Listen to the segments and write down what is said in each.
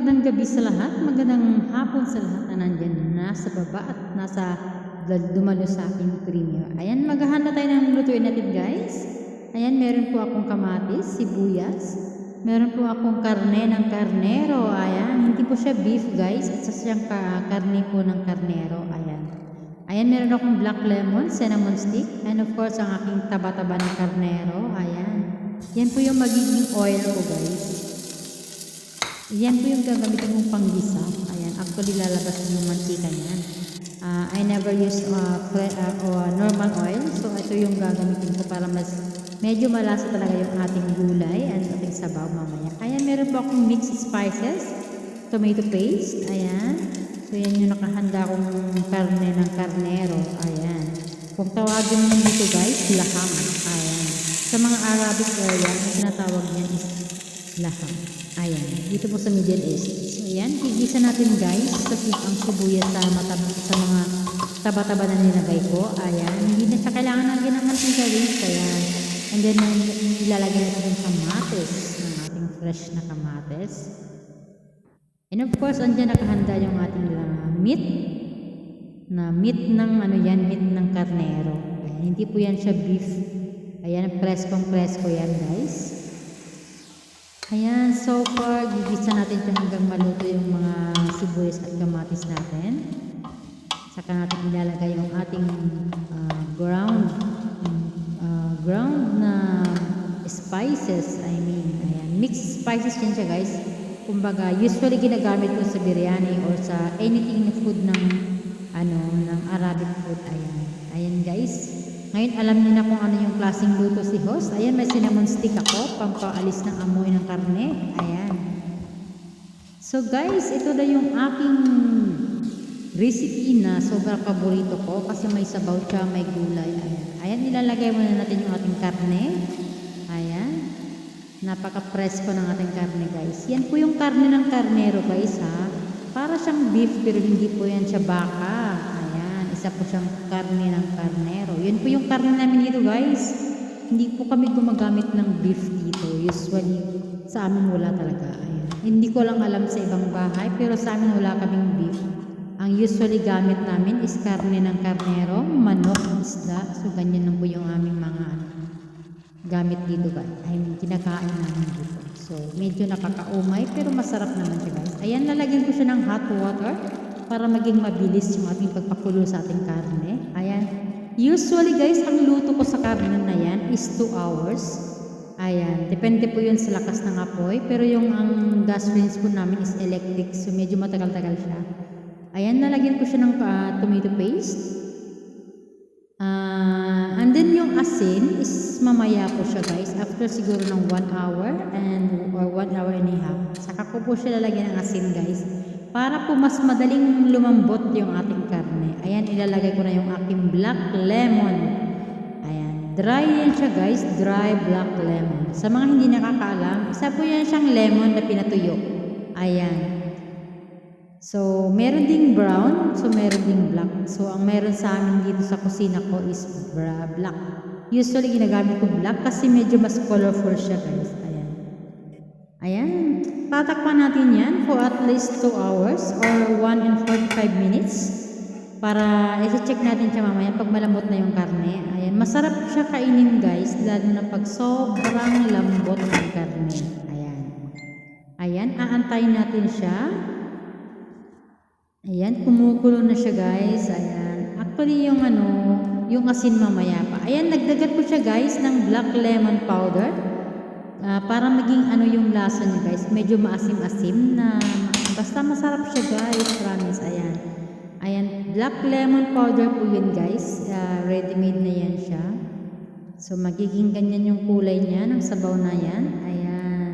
Magandang gabi sa lahat, magandang hapon sa lahat na nandyan nasa baba at nasa dumalo sa aking premium. Ayan, maghahanda tayo ng lutuin natin guys. Ayan, meron po akong kamatis, sibuyas. Meron po akong karne ng karnero. Ayan, hindi po siya beef guys. Isa siyang ka karne po ng karnero. Ayan. Ayan, meron akong black lemon, cinnamon stick. And of course, ang aking taba-taba ng karnero. Ayan. Yan po yung magiging oil ko guys. Yan po yung gagamitin mong panggisa. Ayan, actually lalabas yung mantika niyan. Ah, I never use uh, ah, or normal oil. So ito yung gagamitin ko para mas medyo malasa talaga yung ating gulay and ating sabaw mamaya. Ayan, meron po akong mixed spices, tomato paste, ayan. So yan yung nakahanda kong karne ng karnero, ayan. Kung tawagin mo dito guys, laham, ayan. Sa mga Arabic area, ang tinatawag niyan is laham. Ayan, dito po sa Middle East. So, ayan, gigisa natin guys sa ang sibuyas sa mata sa mga taba-taba na nilagay ko. Ayan, hindi na siya kailangan natin ng mantika guys. Ayan. And then, uh, ilalagay natin yung kamatis ng ating fresh na kamatis. And of course, andyan nakahanda yung ating uh, meat na meat ng ano yan, meat ng karnero. Ayan, hindi po yan siya beef. Ayan, preskong presko yan guys. Ayan, so far, gigisa natin ito hanggang maluto yung mga sibuyas at kamatis natin. Saka natin ilalagay yung ating ah, ground, ah, ground na spices, I mean. Ayan, mixed spices yan siya guys. Kumbaga, usually ginagamit ko sa biryani or sa anything na food ng ano, ng Arabic food. Ayan. Ayan guys. Ngayon, alam niyo na kung ano yung klaseng luto si host. Ayan, may cinnamon stick ako, pampaalis ng amoy ng karne. Ayan. So guys, ito na yung aking recipe na sobrang paborito ko kasi may sabaw siya, may gulay. Ayan. Ayan, ilalagay muna natin yung ating karne. Ayan. Napaka-presko ng ating karne guys. Yan po yung karne ng karnero guys ha. Para siyang beef pero hindi po yan siya baka. Isa po siyang karne ng karnero. Yun po yung karne namin dito guys. Hindi po kami gumagamit ng beef dito. Usually sa amin wala talaga. Ayan. Hindi ko lang alam sa ibang bahay pero sa amin wala kaming beef. Ang usually gamit namin is karne ng karnero, manok, isda. So ganyan lang po yung aming mga gamit dito guys. I mean, kinakain namin dito. So, medyo nakakaumay pero masarap naman siya guys. Ayan, lalagyan ko siya ng hot water para maging mabilis yung ating pagpakulo sa ating karne. Ayan. Usually guys, ang luto ko sa karne na yan is 2 hours. Ayan. Depende po yun sa lakas ng apoy. Pero yung ang gas range po namin is electric. So, medyo matagal-tagal siya. Ayan, nalagyan ko siya ng ah, tomato paste. Ah, and then yung asin is mamaya po siya guys. After siguro ng 1 hour and or 1 hour and a half. Saka ko po siya lalagyan ng asin guys. Para po mas madaling lumambot yung ating karne. Ayan, ilalagay ko na yung aking black lemon. Ayan, dry yan siya guys. Dry black lemon. Sa mga hindi nakakaalam, isa po yan siyang lemon na pinatuyo. Ayan. So, meron ding brown, so meron ding black. So, ang meron sa amin dito sa kusina ko is black. Usually, ginagamit ko black kasi medyo mas colorful siya, guys. Ayan. Tatakpan natin yan for at least 2 hours or 1 and 45 minutes para i-check natin siya mamaya pag malambot na yung karne. Ayan. Masarap siya kainin, guys, lalo na pag sobrang lambot ng karne. Ayan. Ayan. Aantayin natin siya. Ayan, kumukulo na siya guys. Ayan. Actually yung ano, yung asin mamaya pa. Ayan, nagdagat ko siya guys ng black lemon powder. Ah, para maging ano yung lasa niya guys. Medyo maasim-asim na basta masarap siya guys. Promise. Ayan. Ayan, black lemon powder po yun guys. Ah, ready-made na yan siya. So magiging ganyan yung kulay niya ng sabaw na yan. Ayan.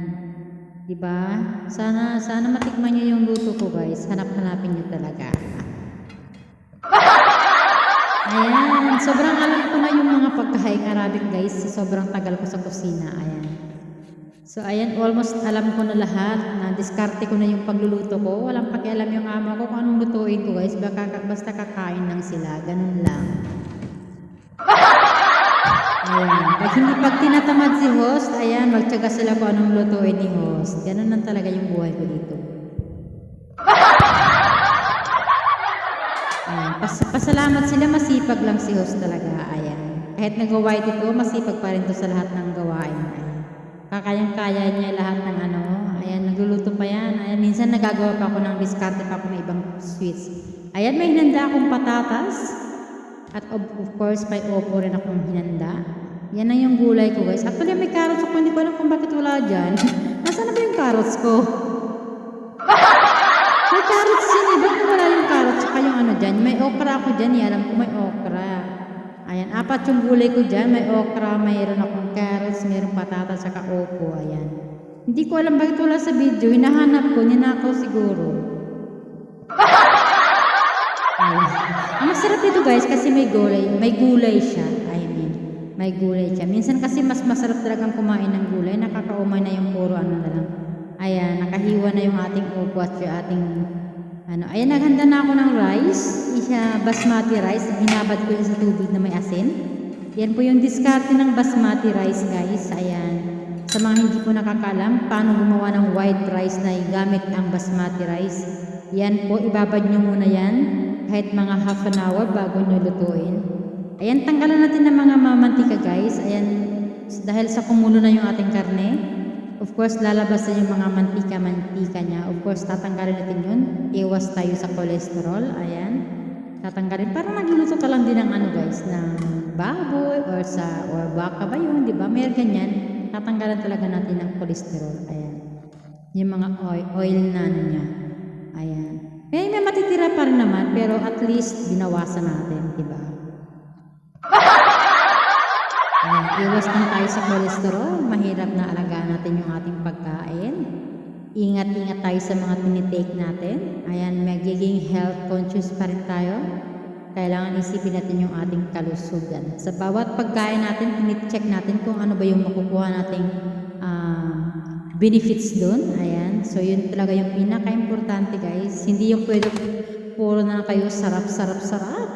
'Di ba? Sana sana matikman niyo yung luto ko, guys. Hanap-hanapin niyo talaga. Ayan, sobrang alam ko na yung mga pagkahaing Arabic, guys. Sobrang tagal ko sa kusina. Ayan. So ayan, almost alam ko na lahat na diskarte ko na yung pagluluto ko. Walang pakialam yung ama ko kung anong lutuin ko guys. Baka, basta kakain lang sila. Ganun lang. Ayan. Pag hindi pag tinatamad si host, ayan, magtsaga sila kung anong lutuin ni host. Ganun lang talaga yung buhay ko dito. Ayan. Pas pasalamat sila, masipag lang si host talaga. Ayan. Kahit nag-white ito, masipag pa rin to sa lahat ng gawain. Ayan. Kakayang-kaya niya lahat ng ano. Ayan, nagluluto pa yan. Ayan, minsan nagagawa pa ako ng diskarte pa ako ng ibang sweets. Ayan, may hinanda akong patatas. At of, of course, may opo rin akong hinanda. Yan na yung gulay ko, guys. Actually, may carrots ako. Hindi ko alam kung bakit wala dyan. Nasaan na ba yung carrots ko? May carrots yun eh. Bakit wala yung carrots? Saka yung ano dyan. May okra ako dyan eh. Alam ko may okra. Ayan, apat yung gulay ko dyan. May okra, mayroon akong carrots, mayroong patatas, saka opo. Ayan. Hindi ko alam bakit wala sa video. Hinahanap ko, ninakaw siguro. Ayan. Ang masarap dito guys kasi may gulay, may gulay siya. I mean, may gulay siya. Minsan kasi mas masarap talagang kumain ng gulay. Nakakaumay na yung puro ano na lang. Ayan, nakahiwa na yung ating upo at yung ating ano. Ayan, naghanda na ako ng rice. Isa basmati rice. Hinabad ko yun sa tubig na may asin. Yan po yung diskarte ng basmati rice guys. Ayan. Sa mga hindi po nakakalam, paano gumawa ng white rice na gamit ang basmati rice. Yan po, ibabad nyo muna yan kahit mga half an hour bago nyo lutuin. Ayan, tanggalan natin ng mga mamantika guys. Ayan, dahil sa kumulo na yung ating karne, of course, lalabas na yung mga mantika-mantika niya. Of course, tatanggalin natin yun. Iwas tayo sa cholesterol. Ayan. Tatanggalin. Parang nagluluto ka lang din ng ano guys, ng baboy or sa, or baka ba yun, di ba? May ganyan. Tatanggalan talaga natin ng cholesterol. Ayan. Yung mga oil, oil na ano niya. Ayan. Eh, may matitira pa rin naman, pero at least binawasan natin, di ba? Ayan, iwas din tayo sa cholesterol. Mahirap na alagaan natin yung ating pagkain. Ingat-ingat tayo sa mga tinitake natin. Ayan, magiging health conscious pa rin tayo. Kailangan isipin natin yung ating kalusugan. Sa bawat pagkain natin, tinit-check natin kung ano ba yung makukuha nating ah, benefits doon. Ayan. So, yun talaga yung pinaka-importante, guys. Hindi yung pwede puro na kayo sarap-sarap-sarap.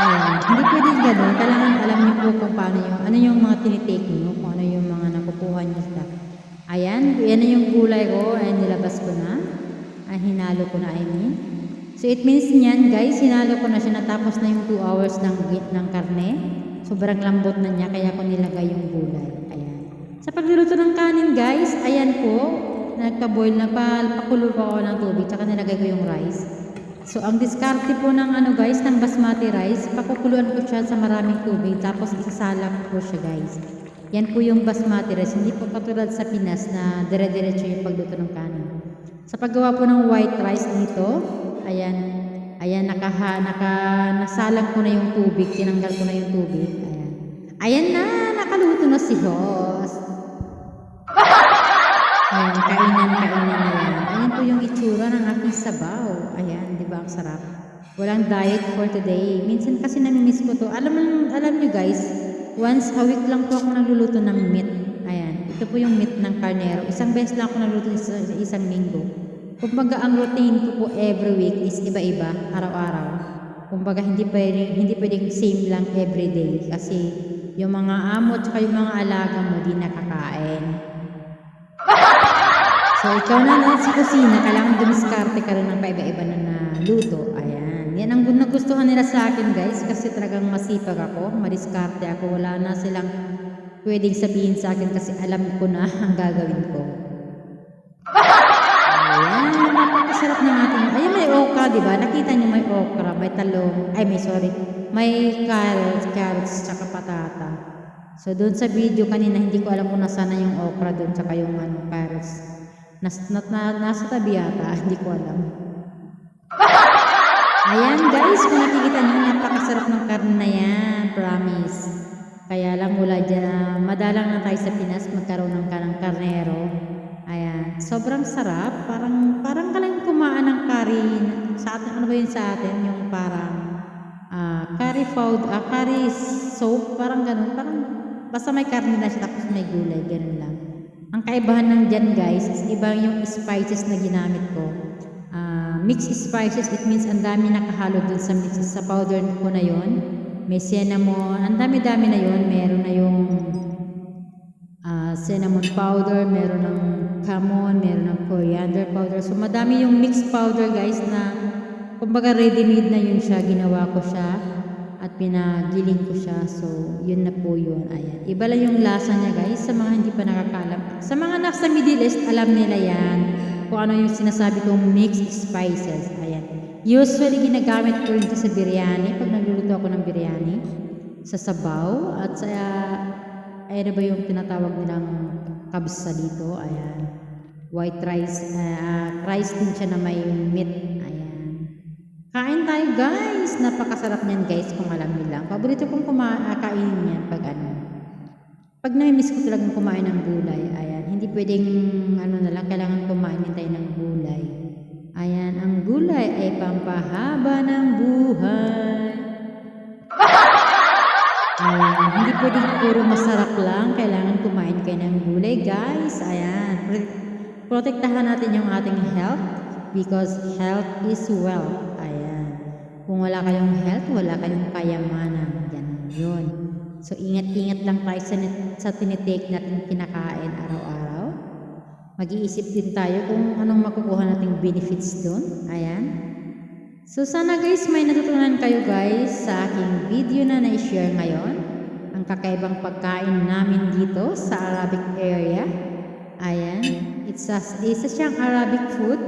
Ayan. Hindi pwede gano'n. Kailangan alam niyo po kung paano yung, ano yung mga tinitake niyo, kung ano yung mga nakukuha niyo sa Ayan, yan yung gulay ko. Ayan, nilabas ko na. Ay, hinalo ko na, I mean. So, it means niyan, guys, hinalo ko na siya. Natapos na yung 2 hours ng, ng karne. Sobrang lambot na niya, kaya ko nilagay yung gulay. Ayan. Sa pagluluto ng kanin, guys, ayan po. Nagka-boil na pa, pakulo pa ako ng tubig, tsaka nilagay ko yung rice. So, ang diskarte po ng ano guys, ng basmati rice, pakukuluan ko siya sa maraming tubig, tapos isasalak ko siya guys. Yan po yung basmati rice, hindi po katulad sa Pinas na dire-diretso yung pagluto ng kanin. Sa paggawa po ng white rice dito, ayan, ayan, nakaha, naka, nasalang ko na yung tubig, tinanggal ko na yung tubig, ayan. Ayan na, nakaluto na si Hoss. Ayan, kainan, kainan na yan. Ayan po yung itsura ng aking sabaw. Ayan, di ba ang sarap? Walang diet for today. Minsan kasi namimiss ko to. Alam, alam nyo guys, once a week lang po ako nagluluto ng meat. Ayan, ito po yung meat ng karnero. Isang beses lang ako nagluluto sa sa isang linggo. Kumbaga ang routine ko po every week is iba-iba, araw-araw. Kumbaga hindi pwedeng, hindi pwedeng same lang every day. Kasi yung mga amo at yung mga alaga mo di nakakain. So, ikaw na lang sa kusina, kailangan dumiskarte ka rin ng paiba-iba na na luto. Ayan. Yan ang nagustuhan nila sa akin, guys, kasi talagang masipag ako, madiskarte ako. Wala na silang pwedeng sabihin sa akin kasi alam ko na ang gagawin ko. Ayan, napakasarap ng ating... Ayan, may okra, di ba? Nakita niyo may okra, may talong, ay, may sorry, may carrots, carrots, tsaka patata. So, doon sa video kanina, hindi ko alam kung nasaan na yung okra doon, tsaka yung ano, carrots. Nas, na, na, nasa tabi yata, hindi ko alam. Ayan guys, kung nakikita niyo, napakasarap ng karne na yan, promise. Kaya lang mula dyan, madalang na tayo sa Pinas, magkaroon ng kanang karnero. Ayan, sobrang sarap, parang, parang ka lang kumaan ng curry, sa atin, ano ba yun sa atin, yung parang, ah, curry food, ah, curry soap, parang ganun, parang, basta may karne na siya, tapos may gulay, ganun lang. Ang kaibahan ng dyan guys, is iba yung spices na ginamit ko. Mixed spices, it means ang dami nakahalo dun sa mix, sa powder ko na yon. May cinnamon, ang dami-dami na yon. Meron na yung ah, cinnamon powder, meron ng camon, meron ng coriander powder. So madami yung mixed powder guys na kumbaga ready-made na yun siya. Ginawa ko siya at pinagiling ko siya. So, yun na po yun. Ayan. Iba lang yung lasa niya guys sa mga hindi pa nakakalam. Sa mga nasa Middle East, alam nila yan. Kung ano yung sinasabi kong mixed spices. Ayan. Usually, ginagamit ko rin ito sa biryani. Pag nagluluto ako ng biryani. Sa sabaw. At sa, ayan na ba yung tinatawag nilang kabsa dito. Ayan. White rice. ah, rice din siya na may meat. Ayan. Kain tayo guys! Napakasarap niyan guys kung alam niyo lang. Paborito kong kumakain yan pag ano. Pag namimiss ko talagang kumain ng gulay. Ayan. Hindi pwedeng lang. Kailangan kumain tayo ng gulay. Ayan. Ang gulay ay pampahaba ng buhay. Ayan. Hindi pwedeng puro masarap lang. Kailangan kumain kayo ng gulay guys. Ayan. Pro- Protektahan natin yung ating health because health is wealth. Ayan. Kung wala kayong health, wala kayong kayamanan. Ganun yun. So, ingat-ingat lang tayo sa, sa tinitake natin kinakain araw-araw. Mag-iisip din tayo kung anong makukuha nating benefits doon. Ayan. So, sana guys, may natutunan kayo guys sa aking video na na-share ngayon. Ang kakaibang pagkain namin dito sa Arabic area. Ayan. It's a, isa siyang Arabic food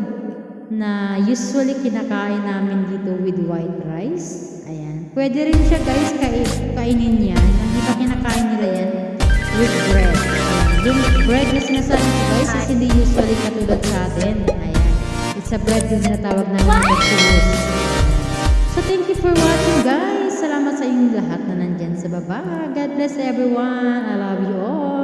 na usually kinakain namin dito with white rice. Ayan. Pwede rin siya guys kai- kainin yan. Ang iba kinakain nila yan with bread. Yung bread na sinasabi ko guys is hindi usually katulad sa atin. Ayan. It's a bread yung tinatawag namin na churros. So thank you for watching guys. Salamat sa inyong lahat na nandyan sa baba. God bless everyone. I love you all.